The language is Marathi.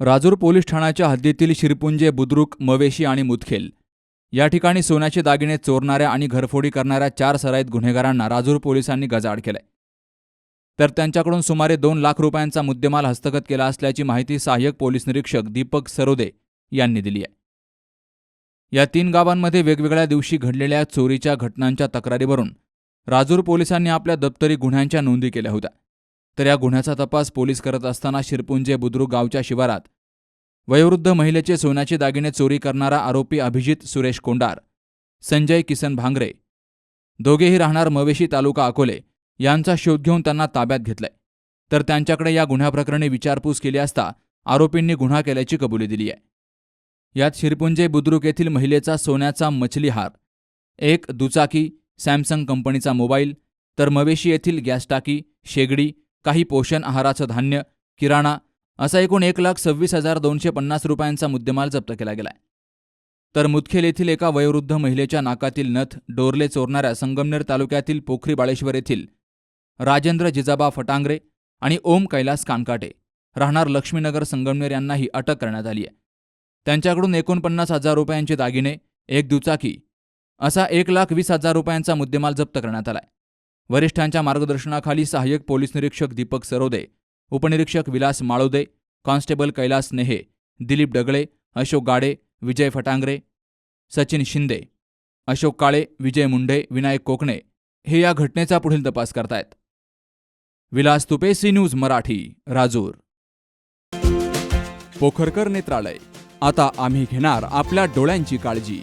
राजूर पोलीस ठाण्याच्या हद्दीतील शिरपुंजे बुद्रुक मवेशी आणि मुदखेल. या ठिकाणी सोन्याचे दागिने चोरणाऱ्या आणि घरफोडी करणाऱ्या चार सराईत गुन्हेगारांना राजूर पोलिसांनी गजाआड केलाय. तर त्यांच्याकडून सुमारे दोन लाख रुपयांचा मुद्देमाल हस्तगत केला असल्याची माहिती सहाय्यक पोलीस निरीक्षक दीपक सरोदे यांनी दिली आहे. या तीन गावांमध्ये वेगवेगळ्या दिवशी घडलेल्या चोरीच्या घटनांच्या तक्रारीवरून राजूर पोलिसांनी आपल्या दप्तरी गुन्ह्यांच्या नोंदी केल्या होत्या. तर या गुन्ह्याचा तपास पोलीस करत असताना शिरपुंजे बुद्रुक गावच्या शिवारात. वयोवृद्ध महिलेचे सोन्याचे दागिने चोरी करणारा आरोपी अभिजित सुरेश कोंडार संजय किसन भांगरे दोघेही राहणार मवेशी तालुका अकोले यांचा शोध घेऊन त्यांना ताब्यात घेतलंय. तर त्यांच्याकडे या गुन्ह्याप्रकरणी विचारपूस केली असता आरोपींनी गुन्हा केल्याची कबुली दिली आहे. यात शिरपुंजे बुद्रुक येथील महिलेचा सोन्याचा मछलीहार एक दुचाकी सॅमसंग कंपनीचा मोबाईल तर मवेशी येथील गॅस टाकी शेगडी काही पोषण आहाराचं धान्य किराणा असा एकूण एक लाख सव्वीस हजार दोनशे पन्नास रुपयांचा मुद्देमाल जप्त केला गेलाय. तर मुदखेल येथील एका वयोवृद्ध महिलेच्या नाकातील नथ डोरले चोरणाऱ्या संगमनेर तालुक्यातील पोखरी बाळेश्वर येथील राजेंद्र जिजाबा फटांगरे आणि ओम कैलास कानकाटे राहणार लक्ष्मीनगर संगमनेर यांनाही अटक करण्यात आली आहे. त्यांच्याकडून एकोणपन्नास हजार रुपयांचे दागिने एक दुचाकी असा एक लाख वीस हजार रुपयांचा मुद्देमाल जप्त करण्यात आलाय. वरिष्ठांच्या मार्गदर्शनाखाली सहाय्यक पोलीस निरीक्षक दीपक सरोदे उपनिरीक्षक विलास माळोदे कॉन्स्टेबल कैलास नेहे दिलीप डगळे अशोक गाडे विजय फटांगरे सचिन शिंदे अशोक काळे विजय मुंडे विनायक कोकणे हे या घटनेचा पुढील तपास करतायत. Vilas Tupe C News Marathi Rajur. Pokharkar Netralaya आता आम्ही घेणार आपल्या डोळ्यांची काळजी.